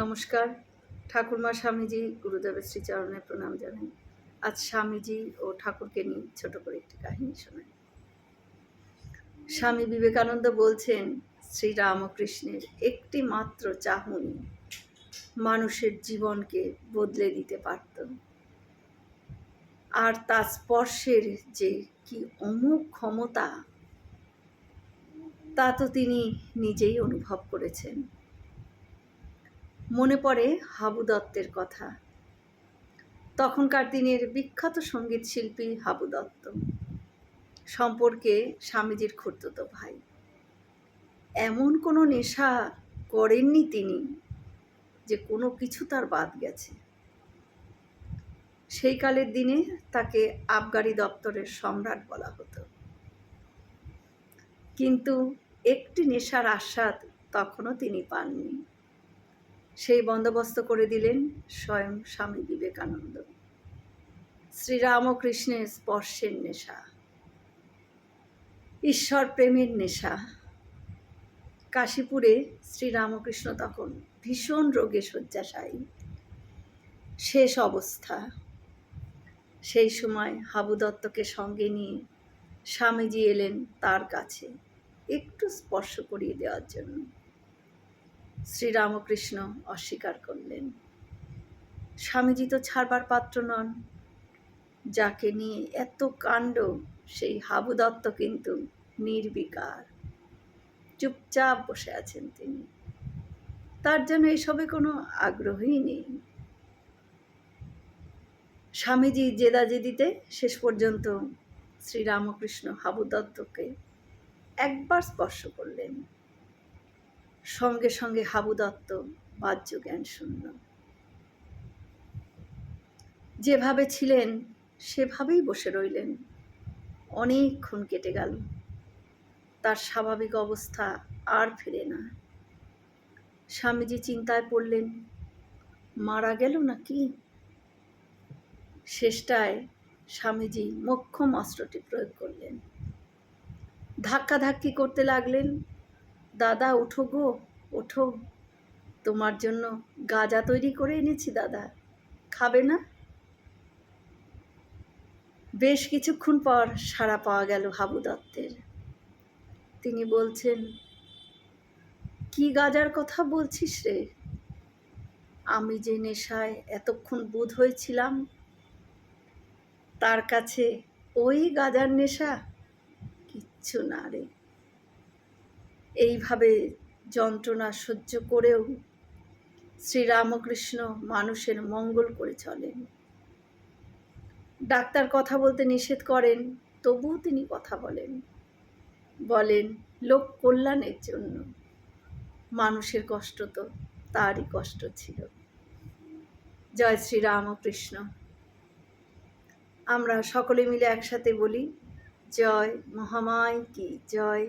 নমস্কার। ঠাকুরমা স্বামীজি গুরুদেবের শ্রীচরণে প্রণাম জানাই। আজ স্বামীজি ও ঠাকুরকে নিয়ে ছোট করে একটি কাহিনী শোনাই। স্বামী বিবেকানন্দ বলছেন, শ্রীরামকৃষ্ণের একটি মাত্র চাহনি মানুষের জীবনকে বদলে দিতে পারত। আর তার স্পর্শের যে কি অমুক ক্ষমতা, তা তো তিনি নিজেই অনুভব করেছেন। মনে পড়ে হাবু দত্তের কথা। তখনকার দিনের বিখ্যাত সংগীত শিল্পী হাবু দত্ত। সম্পর্কে স্বামীজির খুঁড়তো ভাই। এমন কোনো নেশা করেননি তিনি যে কোনো কিছু তার বাদ গেছে। সেই কালের দিনে তাকে আবগারি দপ্তরের সম্রাট বলা হতো। কিন্তু একটি নেশার আস্বাদ তখনও তিনি পাননি। সেই বন্দোবস্ত করে দিলেন স্বয়ং স্বামী বিবেকানন্দ। শ্রীরামকৃষ্ণের স্পর্শের নেশা, ঈশ্বর প্রেমের নেশা। কাশীপুরে শ্রীরামকৃষ্ণ তখন ভীষণ রোগে শয্যাশায়ী। শেষ অবস্থা, সেই সময় হাবু দত্তকে সঙ্গে নিয়ে স্বামীজি এলেন তার কাছে একটু স্পর্শ করিয়ে দেওয়ার জন্য। শ্রীরামকৃষ্ণ অস্বীকার করলেন। স্বামীজি তো ছাড়বার পাত্র নন। যাকে নিয়ে এত কাণ্ড, সেই হাবু দত্ত কিন্তু নির্বিকার। চুপচাপ বসে আছেন তিনি। তার জন্য এসবে কোনো আগ্রহই নেই। স্বামীজি জেদাজেদিতে শেষ পর্যন্ত শ্রীরামকৃষ্ণ হাবু দত্তকে একবার স্পর্শ করলেন। সঙ্গে সঙ্গে হাবু দত্ত, বাহ্য জ্ঞান শূন্য। যেভাবে ছিলেন, সেভাবেই বসে রইলেন। অনেকক্ষণ কেটে গেল। তার স্বাভাবিক অবস্থা আর ফিরে না। স্বামীজি চিন্তায় পড়লেন, মারা গেল নাকি? শেষটায় স্বামীজি মোক্ষম অস্ত্রটি প্রয়োগ করলেন। ধাক্কাধাক্কি করতে লাগলেন দাদা, ওঠো গো, ওঠো। তোমার জন্য গাজা তৈরি করে এনেছি দাদা। খাবে না? বেশ কিছুক্ষণ পর সাড়া পাওয়া গেল হাবু দত্তের। তিনি বলছেন, কি গাজার কথা বলছিস রে? আমি যে নেশায় এতক্ষণ বোধ হয়েছিলাম, তার কাছে ওই গাজার নেশা কিচ্ছু না রে। এইভাবে যন্ত্রণা সহ্য করেও শ্রীরামকৃষ্ণ মানুষের মঙ্গল করে চলেন। ডাক্তার কথা বলতে নিষেধ করেন, তবুও তিনি কথা বলেন। বলেন, লোক কল্যাণের জন্য। মানুষের কষ্ট তো তারই কষ্ট ছিল। জয় শ্রীরামকৃষ্ণ। আমরা সকলে মিলে একসাথে বলি, জয় মহামায় কি, জয়